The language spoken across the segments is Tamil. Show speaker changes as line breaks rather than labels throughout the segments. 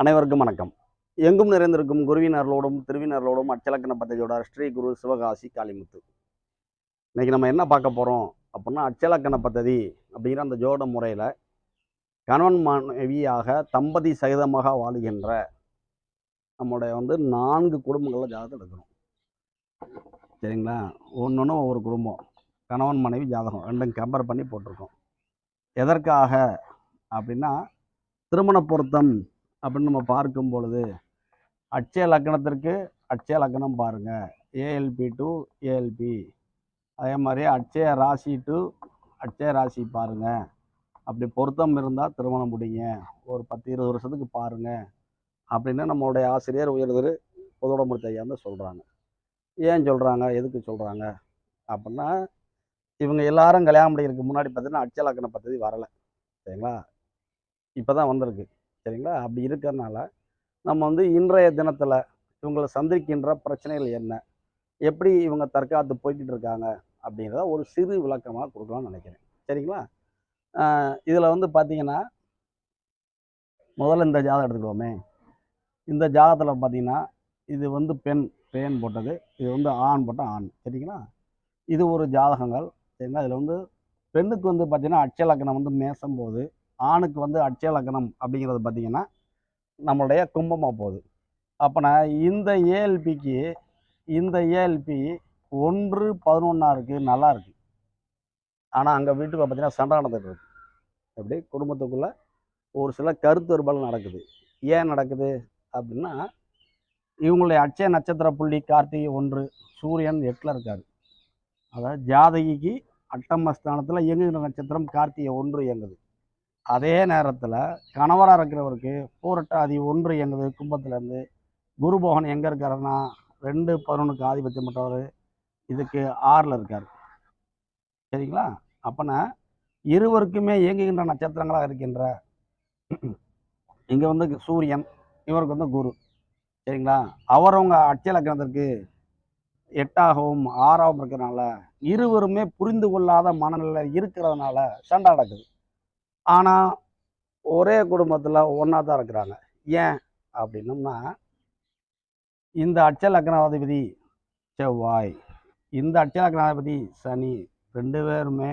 அனைவருக்கும் வணக்கம். எங்கும் நிறைந்திருக்கும் குருவினர்களோடும் திருவினர்களோடும் அச்சலக்கண பத்ததியோட ஸ்ரீ குரு சிவகாசி காளிமுத்து. இன்றைக்கி நம்ம என்ன பார்க்க போகிறோம் அப்படின்னா அச்சலக்கண பத்ததி அப்படிங்கிற அந்த ஜோட முறையில் கணவன் மனைவியாக தம்பதி சகிதமாக வாழுகின்ற நம்மளுடைய வந்து நான்கு குடும்பங்களில் ஜாதகம் எடுக்கணும் சரிங்களா? ஒன்று ஒன்று ஒவ்வொரு குடும்பம். கணவன் மனைவி ஜாதகம் ரெண்டும் கம்பேர் பண்ணி போட்டிருக்கோம். எதற்காக அப்படின்னா திருமண பொருத்தம் அப்படின்னு நம்ம பார்க்கும் பொழுது அட்சய லக்கணத்திற்கு அட்சய லக்கணம் பாருங்கள் ஏஎல்பி டு ஏஎல்பி அதே மாதிரி அட்சய ராசி டு அட்சய ராசி பாருங்கள் அப்படி பொருத்தம் இருந்தால் திருமணம் முடிங்க. ஒரு பத்து இருபது வருஷத்துக்கு பாருங்கள் அப்படின்னு நம்மளுடைய ஆசிரியர் உயர்திரு பொதுவுடம்புத்த ஐயா வந்து சொல்கிறாங்க ஏன் சொல்கிறாங்க எதுக்கு சொல்கிறாங்க அப்படின்னா இவங்க எல்லாரும் கல்யாணம் முடிக்கிறதுக்கு முன்னாடி பார்த்தீங்கன்னா அட்சய லக்கண பദ്ധதி வரலை. சரிங்களா? இப்போ தான் வந்திருக்கு. சரிங்களா? அப்படி இருக்கிறதுனால நம்ம வந்து இன்றைய தினத்தில் இவங்களை சந்திக்கின்ற பிரச்சனைகள் என்ன? எப்படி இவங்க தற்காத்து போய்கிட்டு இருக்காங்க? அப்படிங்கிறத ஒரு சிறு விளக்கமாக கொடுக்கலாம்னு நினைக்கிறேன். சரிங்களா? இதில் வந்து பார்த்தீங்கன்னா முதல்ல இந்த ஜாதகம் எடுத்துக்கிடுவோமே. இந்த ஜாதகத்தில் பார்த்தீங்கன்னா இது வந்து பெண் பெண் போட்டது. இது வந்து ஆண் போட்ட ஆண். சரிங்களா? இது ஒரு ஜாதகங்கள். சரிங்களா? இதில் வந்து பெண்ணுக்கு வந்து பார்த்தீங்கன்னா அட்சலக்கணம் வந்து மேசம் போகுது ஆணுக்கு வந்து அட்சய லக்னம் அப்படிங்கிறது பார்த்தீங்கன்னா நம்மளுடைய கும்பமாக போகுது. அப்போ நான் இந்த ஏஎல்பிக்கு இந்த ஏஎல்பி ஒன்று பதினொன்றா இருக்குது நல்லா இருக்குது ஆனால் அங்கே வீட்டுக்குள்ள பார்த்தீங்கன்னா சண்டை நடந்துகிட்டு இருக்கு. எப்படி? குடும்பத்துக்குள்ளே ஒரு சில கருத்து வேறுபாடு நடக்குது. ஏன் நடக்குது? அப்படின்னா இவங்களுடைய அட்சய நட்சத்திர புள்ளி கார்த்திகை ஒன்று சூரியன் எட்டில் இருக்கார். அதாவது ஜாதகிக்கு அட்டமஸ்தானத்தில் இயங்குகிற நட்சத்திரம் கார்த்திகை ஒன்று இயங்குது. அதே நேரத்தில் கணவராக இருக்கிறவருக்கு பூரட்டாதி ஒன்று இயங்குது கும்பத்துலேருந்து குருபோகன் எங்கே இருக்காருன்னா ரெண்டு பதினொன்றுக்கு ஆதிபத்தியம் பெற்றவர். இதுக்கு ஆறில் இருக்கார். சரிங்களா? அப்போனா இருவருக்குமே இயங்குகின்ற நட்சத்திரங்களாக இருக்கின்ற இங்கே வந்து சூரியன் இவருக்கு வந்து குரு. சரிங்களா? அவரவங்க அட்சய லக்னத்திற்கு எட்டாகவும் ஆறாகவும் இருக்கிறனால இருவருமே புரிந்து கொள்ளாத மனநிலையில் இருக்கிறதுனால சண்டை நடக்குது. ஆனால் ஒரே குடும்பத்தில் ஒன்றா தான் இருக்கிறாங்க. ஏன் அப்படின்னம்னா இந்த அட்ச லக்னாதிபதி செவ்வாய் இந்த அட்ச லக்னாதிபதி சனி ரெண்டு பேருமே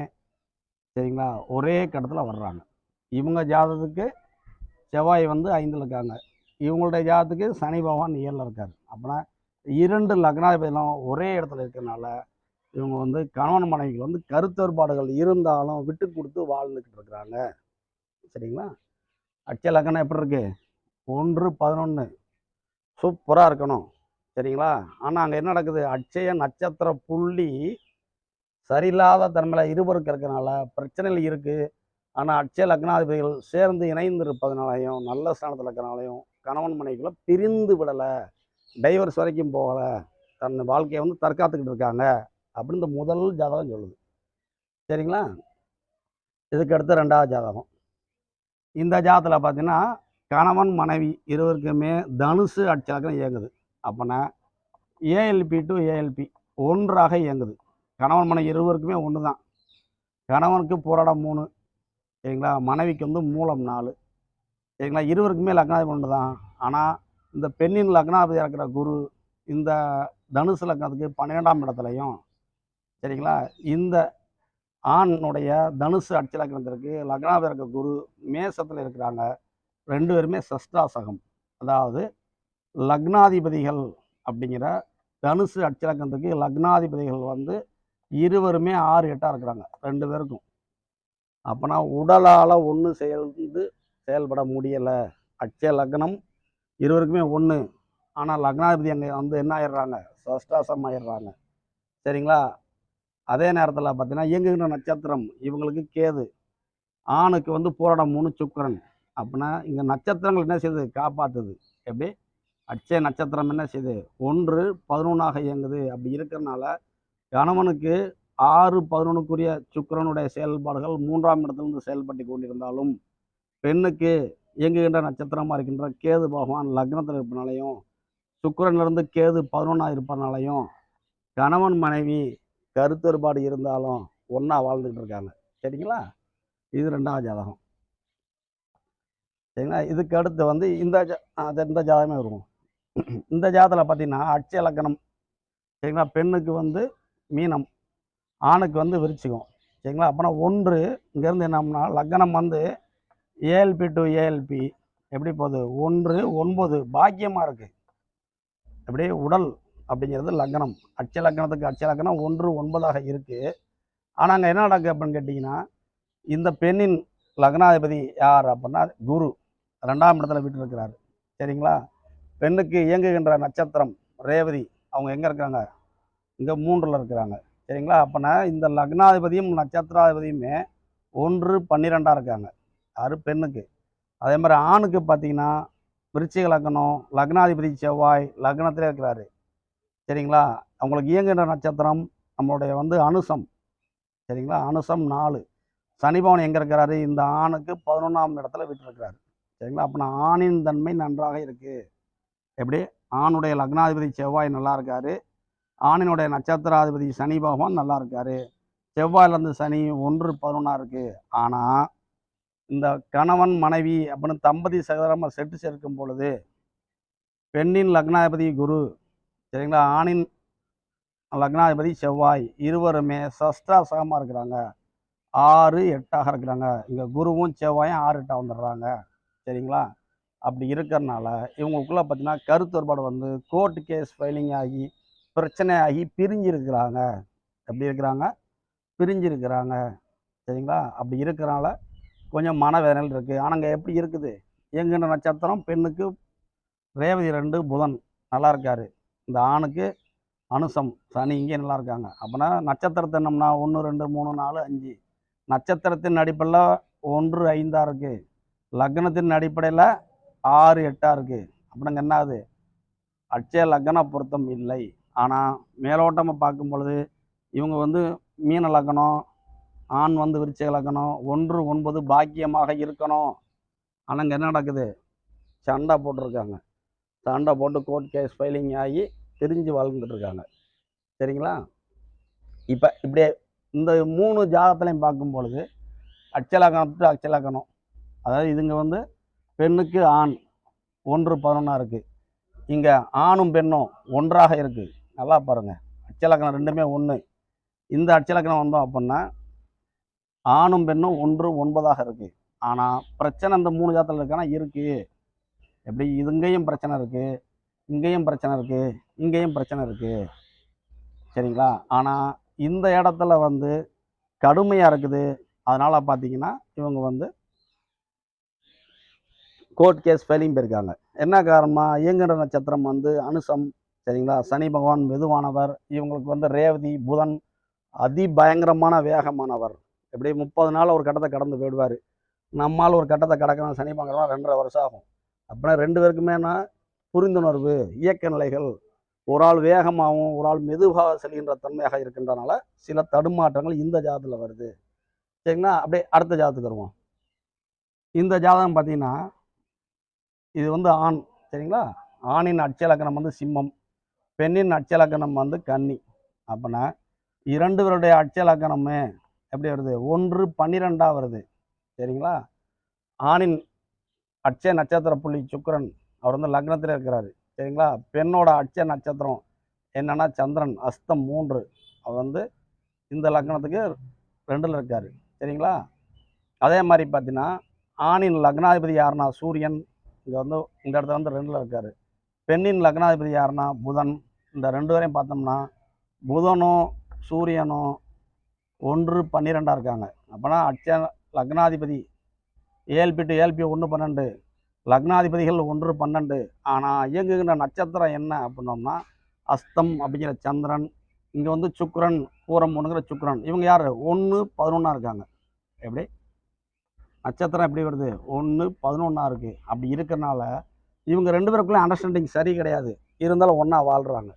சரிங்களா ஒரே கடத்தில் வர்றாங்க. இவங்க ஜாதகத்துக்கு செவ்வாய் வந்து ஐந்தில் இருக்காங்க. இவங்களுடைய ஜாதத்துக்கு சனி பகவான் ஏழில் இருக்கார். அப்படின்னா இரண்டு லக்னாதிபதிகளும் ஒரே இடத்துல இருக்கிறனால இவங்க வந்து கணவன் மனைவிக்கு வந்து கருத்து வேறுபாடுகள் இருந்தாலும் விட்டு கொடுத்து வாழ்ந்துக்கிட்டு இருக்கிறாங்க. சரிங்களா? அட்சய லக்கணம் எப்படி இருக்கு? ஒன்று பதினொன்று சூப்பராக இருக்கணும். சரிங்களா? ஆனால் அங்கே என்ன நடக்குது? அட்சய நட்சத்திர புள்ளி சரியில்லாத தன்மையில் இருவருக்கு இருக்கிறனால பிரச்சனைகள் இருக்குது ஆனால் அட்சய லக்னாதிபதிகள் சேர்ந்து இணைந்து இருப்பதனாலையும் நல்ல ஸ்தானத்தில் இருக்கிறனாலையும் கணவன் மனைவிக்குள்ள பிரிந்து விடலை. டைவர்ஸ் வரைக்கும் போகலை. தன் வாழ்க்கையை வந்து தற்காத்துக்கிட்டு இருக்காங்க. அப்படின்னு இந்த முதல் ஜாதகம் சொல்லுது. சரிங்களா? இதுக்கு அடுத்து ரெண்டாவது ஜாதகம். இந்த ஜாதத்தில் பார்த்தீங்கன்னா கணவன் மனைவி இருவருக்குமே தனுசு அட்சலக்கம் இயங்குது. அப்போனா ஏஎல்பி டு ஏஎல்பி ஒன்றாக இயங்குது. கணவன் மனைவி இருவருக்குமே ஒன்று தான் கணவனுக்கு போராடம் மூணு. சரிங்களா? மனைவிக்கு வந்து மூலம் நாலு. சரிங்களா? இருவருக்குமே லக்னாதிபதி ஒன்று தான் ஆனால் இந்த பெண்ணின் லக்னாதிபதி இருக்கிற குரு இந்த தனுசு லக்னத்துக்கு பன்னிரெண்டாம் இடத்துலையும் சரிங்களா? இந்த ஆணுடைய தனுசு அட்ச லக்னத்திற்கு லக்னாவில் இருக்க குரு மேசத்தில் இருக்கிறாங்க. ரெண்டு பேருமே சஷ்டாசகம். அதாவது லக்னாதிபதிகள் அப்படிங்கிற தனுசு அட்ச லக்னத்துக்கு லக்னாதிபதிகள் வந்து இருவருமே ஆறு எட்டாக இருக்கிறாங்க. ரெண்டு பேருக்கும். அப்போனா உடலால் ஒன்று சேர்ந்து செயல்பட முடியலை. அட்சய லக்னம் இருவருக்குமே ஒன்று ஆனால் லக்னாதிபதி அங்கே வந்து என்ன ஆயிடுறாங்க? சஷ்டாசம் ஆயிடுறாங்க. சரிங்களா? அதே நேரத்தில் பார்த்தீங்கன்னா இயங்குகின்ற நட்சத்திரம் இவங்களுக்கு கேது. ஆணுக்கு வந்து போராடம் மூணு சுக்கரன். அப்படின்னா இங்கே நட்சத்திரங்கள் என்ன செய்யுது? காப்பாற்றுது எப்படி? அட்சய நட்சத்திரம் என்ன செய்யுது? ஒன்று பதினொன்றாக இயங்குது. அப்படி இருக்கிறனால கணவனுக்கு ஆறு பதினொன்றுக்குரிய சுக்கரனுடைய செயல்பாடுகள் மூன்றாம் இடத்திலிருந்து செயல்பட்டு கொண்டிருந்தாலும் பெண்ணுக்கு இயங்குகின்ற நட்சத்திரமாக இருக்கின்ற கேது பகவான் லக்னத்தில் இருப்பனாலையும் சுக்கரன்லேருந்து கேது பதினொன்றாக இருப்பதனாலையும் கணவன் மனைவி கருத்து வேறுபாடு இருந்தாலும் ஒன்றா வாழ்ந்துக்கிட்டு இருக்காங்க. சரிங்களா? இது ரெண்டாவது ஜாதகம். சரிங்களா? இதுக்கு அடுத்து வந்து இந்த ஜா- அது இந்த ஜாதகமே இருக்கும் இந்த ஜாதத்தில் பார்த்தீங்கன்னா அட்ச இலக்கணம். சரிங்களா? பெண்ணுக்கு வந்து மீனம் ஆணுக்கு வந்து விரிச்சிக்கும் சரிங்களா? அப்புறம் ஒன்று இங்கேருந்து என்னம்னா லக்னம் வந்து ஏஎல்பி டு ஏஎல்பி எப்படி போகுது? ஒன்று ஒன்பது. பாக்கியமாக இருக்குது எப்படி உடல் அப்படிங்கிறது லக்னம். அட்ச லக்னத்துக்கு அட்ச லக்னம் ஒன்று ஒன்பதாக இருக்குது ஆனால் அங்கே என்ன நடக்குது அப்படின்னு கேட்டிங்கன்னா இந்த பெண்ணின் லக்னாதிபதி யார் அப்படின்னா குரு. ரெண்டாம் இடத்துல வீட்டு இருக்கிறாரு சரிங்களா? பெண்ணுக்கு இயங்குகின்ற நட்சத்திரம் ரேவதி. அவங்க எங்கே இருக்கிறாங்க? இங்கே மூன்றில் இருக்கிறாங்க. சரிங்களா? அப்போனா இந்த லக்னாதிபதியும் நட்சத்திராதிபதியுமே ஒன்று பன்னிரெண்டாக இருக்காங்க. யார்? பெண்ணுக்கு. அதே மாதிரி ஆணுக்கு பார்த்தீங்கன்னா விருச்சிக லக்னம் லக்னாதிபதி செவ்வாய் லக்னத்திலே இருக்கிறாரு. சரிங்களா? அவங்களுக்கு இயங்குகிற நட்சத்திரம் நம்மளுடைய வந்து அனுசம். சரிங்களா? அனுசம் நாலு. சனிபவன் எங்கே இருக்கிறாரு? இந்த ஆணுக்கு பதினொன்றாம் இடத்துல விட்டுருக்கிறாரு. சரிங்களா? அப்போ ஆணின் தன்மை நன்றாக இருக்குது எப்படி? ஆணுடைய லக்னாதிபதி செவ்வாய் நல்லா இருக்காரு. ஆணினுடைய நட்சத்திராதிபதி சனி பகவான் நல்லா இருக்காரு. செவ்வாயிலேருந்து சனி ஒன்று பதினொன்றா இருக்குது ஆனால் இந்த கணவன் மனைவி அப்படின்னு தம்பதி சகதரமாக செட்டு சேர்க்கும் பொழுது பெண்ணின் லக்னாதிபதி குரு சரிங்களா? ஆணின் லக்னாதிபதி செவ்வாய். இருவருமே சஷ்டாசகமாக இருக்கிறாங்க. ஆறு எட்டாக இருக்கிறாங்க. இங்கே குருவும் செவ்வாயும் ஆறு எட்டாக வந்துடுறாங்க. சரிங்களா? அப்படி இருக்கிறனால இவங்களுக்குள்ள பார்த்தீங்கன்னா கருத்து வேறுபாடு வந்து கோர்ட்டு கேஸ் ஃபைலிங் ஆகி பிரச்சனை ஆகி பிரிஞ்சிருக்கிறாங்க. எப்படி இருக்கிறாங்க? பிரிஞ்சிருக்கிறாங்க. சரிங்களா? அப்படி இருக்கிறனால கொஞ்சம் மனவேதனைகள் இருக்குது ஆனால் அங்கே எப்படி இருக்குது? இயங்குகின்ற நட்சத்திரம் பெண்ணுக்கு ரேவதி ரெண்டு புதன் நல்லா இருக்காரு. இந்த ஆணுக்கு அனுசம் சனி இங்கே நல்லா இருக்காங்க. அப்போனா நட்சத்திரத்தை என்னம்னா ஒன்று ரெண்டு மூணு நாலு அஞ்சு. நட்சத்திரத்தின் அடிப்படையில் ஒன்று ஐந்தாக இருக்குது லக்னத்தின் அடிப்படையில் ஆறு எட்டாக இருக்குது அப்படிங்க என்ன ஆகுது? அட்சய லக்ன பொருத்தம் இல்லை. ஆனால் மேலோட்டமாக பார்க்கும் பொழுது இவங்க வந்து மீன லக்னம் ஆண் வந்து விருச்சிக லக்னம் ஒன்று ஒன்பது பாக்கியமாக இருக்கணும். ஆனால் இங்கே என்ன நடக்குது? சண்டை போட்டிருக்காங்க. சண்டை போட்டு கோர்ட் கேஸ் ஃபைலிங் ஆகி தெரிஞ்சு வாழ்ந்துட்டு இருக்காங்க சரிங்களா? இப்போ இப்படியே இந்த மூணு ஜாதகத்துலையும் பார்க்கும் பொழுது அச்சலக்கணத்துக்கு அச்சலக்கணம் அதாவது இதுங்க வந்து பெண்ணுக்கு ஆண் ஒன்று பதினொன்னாக இருக்குது இங்கே ஆணும் பெண்ணும் ஒன்றாக இருக்குது நல்லா பாருங்கள் அச்சலக்கணம் ரெண்டுமே ஒன்று இந்த அச்சலக்கணம் வந்தோம் அப்படின்னா ஆணும் பெண்ணும் ஒன்று ஒன்பதாக இருக்குது ஆனால் பிரச்சனை இந்த மூணு ஜாதத்தில் இருக்கானா இருக்குது எப்படி? இதுங்கேயும் பிரச்சனை இருக்குது இங்கேயும் பிரச்சனை இருக்குது இங்கேயும் பிரச்சனை இருக்குது சரிங்களா? ஆனால் இந்த இடத்துல வந்து கடுமையாக இருக்குது. அதனால் பார்த்தீங்கன்னா இவங்க வந்து கோர்ட் கேஸ் ஃபெயிலியும் போயிருக்காங்க. என்ன காரணமாக இயங்குகிற நட்சத்திரம் வந்து அனுசம் சரிங்களா? சனி பகவான் மெதுவானவர் இவங்களுக்கு வந்து ரேவதி புதன் அதிபயங்கரமான வேகமானவர். எப்படி முப்பது நாள் ஒரு கட்டத்தை கடந்து போயிடுவார். நம்மால் ஒரு கட்டத்தை கடக்கணும். சனி பகவான் ரெண்டரை வருஷம் ஆகும். அப்படின்னா ரெண்டு பேருக்குமேனா புரிந்துணர்வு இயக்க நிலைகள் ஒரு ஆள் வேகமாகவும் ஒரு ஆள் மெதுவாக செல்கின்ற தன்மையாக இருக்கின்றனால சில தடுமாற்றங்கள் இந்த ஜாதத்தில் வருது. சரிங்களா? அப்படியே அடுத்த ஜாதத்துக்கு வருவோம். இந்த ஜாதகம் பார்த்தீங்கன்னா இது வந்து ஆண். சரிங்களா? ஆணின் அட்சலக்கணம் வந்து சிம்மம். பெண்ணின் அட்சலக்கணம் வந்து கன்னி. அப்படின்னா இரண்டு பேருடைய அட்சலக்கணமே எப்படி வருது? ஒன்று பன்னிரெண்டாக வருது. சரிங்களா? ஆணின் அட்சய நட்சத்திர புள்ளி சுக்கரன். அவர் வந்து லக்னத்தில் இருக்கிறாரு. சரிங்களா? பெண்ணோட அட்சய நட்சத்திரம் என்னன்னா சந்திரன் அஸ்தம் மூன்று. அவர் வந்து இந்த லக்னத்துக்கு ரெண்டில் இருக்கார். சரிங்களா? அதே மாதிரி பார்த்தீங்கன்னா ஆணின் லக்னாதிபதி யாருன்னா? சூரியன். இங்கே வந்து இந்த இடத்துல வந்து ரெண்டில் இருக்கார். பெண்ணின் லக்னாதிபதி யாருன்னா? புதன். இந்த ரெண்டு வரையும் பார்த்தோம்னா புதனும் சூரியனும் ஒன்று பன்னிரெண்டாக இருக்காங்க. அப்போனா அட்ச லக்னாதிபதி ஏஎல்பி டு ஏஎல்பி ஒன்று பன்னெண்டு லக்னாதிபதிகள் ஒன்று பன்னெண்டு. ஆனால் இயங்குகின்ற நட்சத்திரம் என்ன அப்படின்னோம்னா அஸ்தம் அப்படிங்கிற சந்திரன் இங்கே வந்து சுக்ரன் பூரம் ஒன்றுங்கிற சுக்ரன் இவங்க யார்? ஒன்று பதினொன்றா இருக்காங்க. எப்படி? நட்சத்திரம் எப்படி வருது? ஒன்று பதினொன்றா இருக்குது அப்படி இருக்கிறனால இவங்க ரெண்டு பேருக்குள்ளே அண்டர்ஸ்டாண்டிங் சரி கிடையாது. இருந்தாலும் ஒன்றா வாழ்கிறாங்க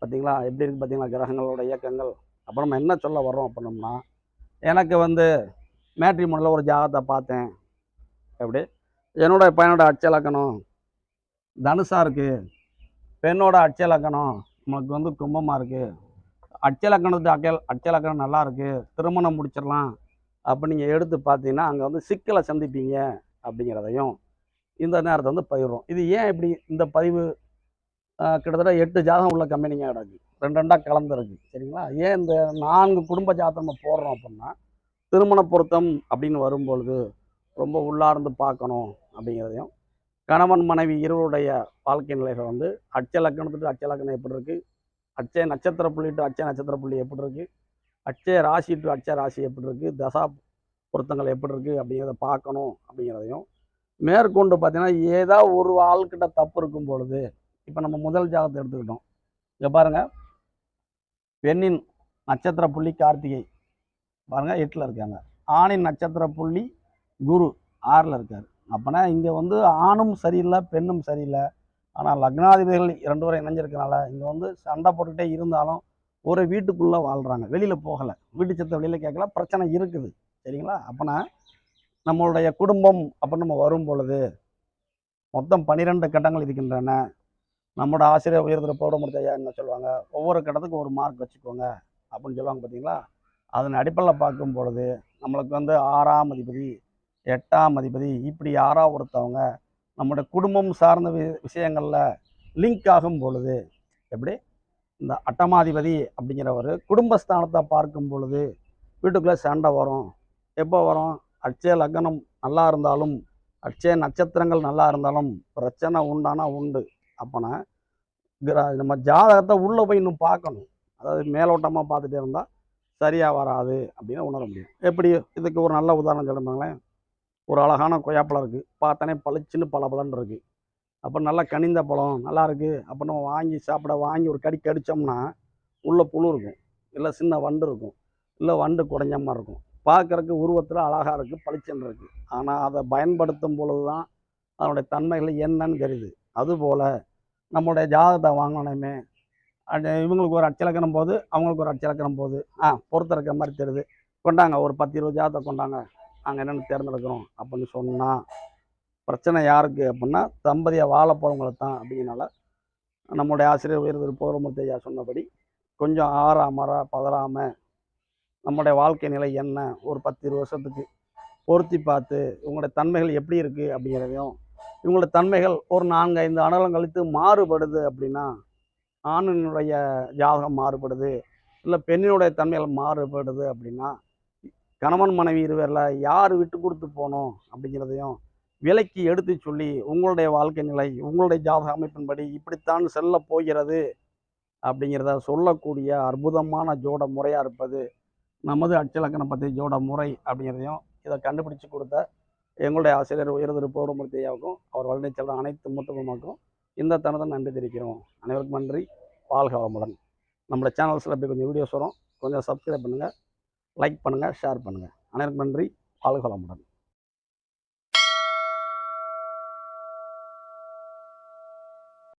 பார்த்தீங்களா எப்படி இருக்குது பார்த்தீங்களா கிரகங்களோட இயக்கங்கள். அப்புறம் நம்ம என்ன சொல்ல வர்றோம் அப்படின்னோம்னா எனக்கு வந்து மேட்ரி மேட்ரிமோனில் ஒரு ஜாகத்தை பார்த்தேன். எப்படி? என்னோட பையனோட அச்சலக்கணம் தனுசாக இருக்குது பெண்ணோட அச்சலக்கணம் நமக்கு வந்து கும்பமாக இருக்குது அச்சலக்கணத்து அக்கல் அச்சலக்கணம் நல்லா இருக்குது திருமணம் முடிச்சிடலாம் அப்போ நீங்கள் எடுத்து பார்த்தீங்கன்னா அங்கே வந்து சிக்கலை சந்திப்பீங்க அப்படிங்கிறதையும் இந்த நேரத்தை வந்து பதிவிடுறோம் இது ஏன் இப்படி இந்த பதிவு கிட்டத்தட்ட எட்டு ஜாதகம் உள்ள கம்பெனிங்க கிடக்கு. ரெண்டு ரெண்டாக கலந்துருக்கு. சரிங்களா? ஏன் இந்த நான்கு குடும்ப ஜாதகம் போடுறோம் அப்படின்னா திருமண பொருத்தம் அப்படின்னு வரும்பொழுது ரொம்ப உள்ளார்ந்து பார்க்கணும் அப்படிங்கிறதையும். கணவன் மனைவி இருவருடைய வாழ்க்கை நிலைகள் வந்து அச்ச லக்கணத்துட்டு அச்ச லக்கணம் எப்படி இருக்குது அச்சய நட்சத்திர புள்ளி டு அச்சய நட்சத்திர புள்ளி எப்படி இருக்குது அச்சய ராசி டு அச்சய ராசி எப்படி இருக்குது தசா பொருத்தங்கள் எப்படி இருக்குது அப்படிங்கிறத பார்க்கணும் அப்படிங்கிறதையும். மேற்கொண்டு பார்த்தீங்கன்னா ஏதோ ஒரு ஆள்கிட்ட தப்பு இருக்கும் பொழுது இப்போ நம்ம முதல் ஜாகத்தை எடுத்துக்கிட்டோம். இங்கே பாருங்கள் பெண்ணின் நட்சத்திர புள்ளி கார்த்திகை. பாருங்கள் எட்டில் இருக்காங்க. ஆணின் நட்சத்திர புள்ளி குரு ஆறில் இருக்கார். அப்போனா இங்கே வந்து ஆணும் சரியில்லை பெண்ணும் சரியில்லை. ஆனால் லக்னாதிபதிகள் இரண்டு பேரும் இணைஞ்சிருக்கனால இங்கே வந்து சண்டை போட்டுக்கிட்டே இருந்தாலும் ஒரு வீட்டுக்குள்ளே வாழ்கிறாங்க வெளியில் போகலை. வீட்டு சத்த வெளியில் கேட்கல. பிரச்சனை இருக்குது. சரிங்களா? அப்போனா நம்மளுடைய குடும்பம் அப்படின்னு நம்ம வரும் பொழுது மொத்தம் பன்னிரெண்டு கட்டங்கள் இருக்கின்றன. நம்மளோட ஆசிரியர் உயர்திர பௌடமுடித்த ஐயா என்ன சொல்லுவாங்க? ஒவ்வொரு கட்டத்துக்கும் ஒரு மார்க் வச்சுக்கோங்க. அப்படின்னு சொல்லுவாங்க பார்த்தீங்களா அதன் அடிப்படையில் பார்க்கும் பொழுது நம்மளுக்கு வந்து ஆறாம் அதிபதி எட்டாம் அதிபதி. இப்படி யாராக ஒருத்தவங்க நம்முடைய குடும்பம் சார்ந்த வி விஷயங்களில் லிங்க் ஆகும் பொழுது எப்படி? இந்த அட்டமாதிபதி அப்படிங்கிறவர் குடும்பஸ்தானத்தை பார்க்கும் பொழுது வீட்டுக்குள்ளே சண்டை வரும். எப்போ வரும்? அட்சய லக்னம் நல்லா இருந்தாலும் அட்சய நட்சத்திரங்கள் நல்லா இருந்தாலும் பிரச்சனை உண்டானா உண்டு. அப்போனா நம்ம ஜாதகத்தை உள்ளே போய் இன்னும் பார்க்கணும். அதாவது மேலோட்டமாக பார்த்துட்டே இருந்தால் சரியாக வராது அப்படின்னு உணர முடியும். எப்படி? இதுக்கு ஒரு நல்ல உதாரணம் சொல்லுங்களேன் ஒரு அழகான கொய்யாப்பழம் இருக்குது பார்த்தானே பளிச்சுன்னு பல பழம் இருக்குது அப்போ நல்லா கனிந்த பழம் நல்லா இருக்குது அப்போ நம்ம வாங்கி சாப்பிட வாங்கி ஒரு கடி கடித்தோம்னா உள்ளே புழு இருக்கும். இல்லை சின்ன வண்டு இருக்கும். இல்லை வண்டு குறைஞ்ச மாதிரி இருக்கும். பார்க்குறக்கு உருவத்தில் அழகாக இருக்குது பளிச்சுன்னு இருக்குது ஆனால் அதை பயன்படுத்தும் பொழுது தான் அதனுடைய தன்மைகள் என்னன்னு தெரியுது. அதுபோல் நம்மளுடைய ஜாதகத்தை வாங்கினோமே இவங்களுக்கு ஒரு அச்சலக்கணம் போது அவங்களுக்கு ஒரு அச்சலக்கணம் போது ஆ பொறுத்த இருக்க மாதிரி தெரியுது. கொண்டாங்க ஒரு பத்து இருபது ஜாதகத்தை கொண்டாங்க. நாங்கள் என்னென்னு தேர்ந்தெடுக்கிறோம் அப்படின்னு சொன்னால் பிரச்சனை யாருக்கு அப்படின்னா தம்பதியை வாழ போகிறவங்களுக்கு தான் அப்படிங்கிறனால நம்முடைய ஆசிரியர் உயர்திரு பௌரமூர்த்தி ஐயா சொன்னபடி கொஞ்சம் ஆறாமற பதறாமல் நம்முடைய வாழ்க்கை நிலை என்ன? ஒரு பத்து இருபது வருஷத்துக்கு பொருத்தி பார்த்து இவங்களுடைய தன்மைகள் எப்படி இருக்குது அப்படிங்கிறதையும் இவங்களுடைய தன்மைகள் ஒரு நான்கு ஐந்து ஆண்டுகள் கழித்து மாறுபடுது அப்படின்னா ஆணினுடைய ஜாதகம் மாறுபடுது இல்லை பெண்ணினுடைய தன்மைகள் மாறுபடுது அப்படின்னா கணவன் மனைவி இருவரில் யார் விட்டு கொடுத்து போகணும் அப்படிங்கிறதையும் விலைக்கு எடுத்து சொல்லி உங்களுடைய வாழ்க்கை நிலை உங்களுடைய ஜாதக அமைப்பின்படி இப்படித்தான் செல்ல போகிறது அப்படிங்கிறத சொல்லக்கூடிய அற்புதமான ஜோட முறையாக இருப்பது நமது அச்சலக்கண பற்றி ஜோட முறை அப்படிங்கிறதையும் இதை கண்டுபிடிச்சு கொடுத்த எங்களுடைய ஆசிரியர் உயர்திரு பௌரமூர்த்தி ஐயாவுக்கும் அவர் வழி செல்ற அனைத்து மூத்தமாக்கும் இந்த தனத்தை நன்றி தெரிவிக்கிறோம். அனைவருக்கும் நன்றி. வாழ்க வளமுடன். நம்மளோட சேனல்ஸில் இப்படி கொஞ்சம் வீடியோஸ் வரும். கொஞ்சம் சப்ஸ்கிரைப் பண்ணுங்கள் லைக் பண்ணுங்கள் ஷேர் பண்ணுங்கள் அனைவருக்கும் நன்றி. வாழ்க வளமுடன்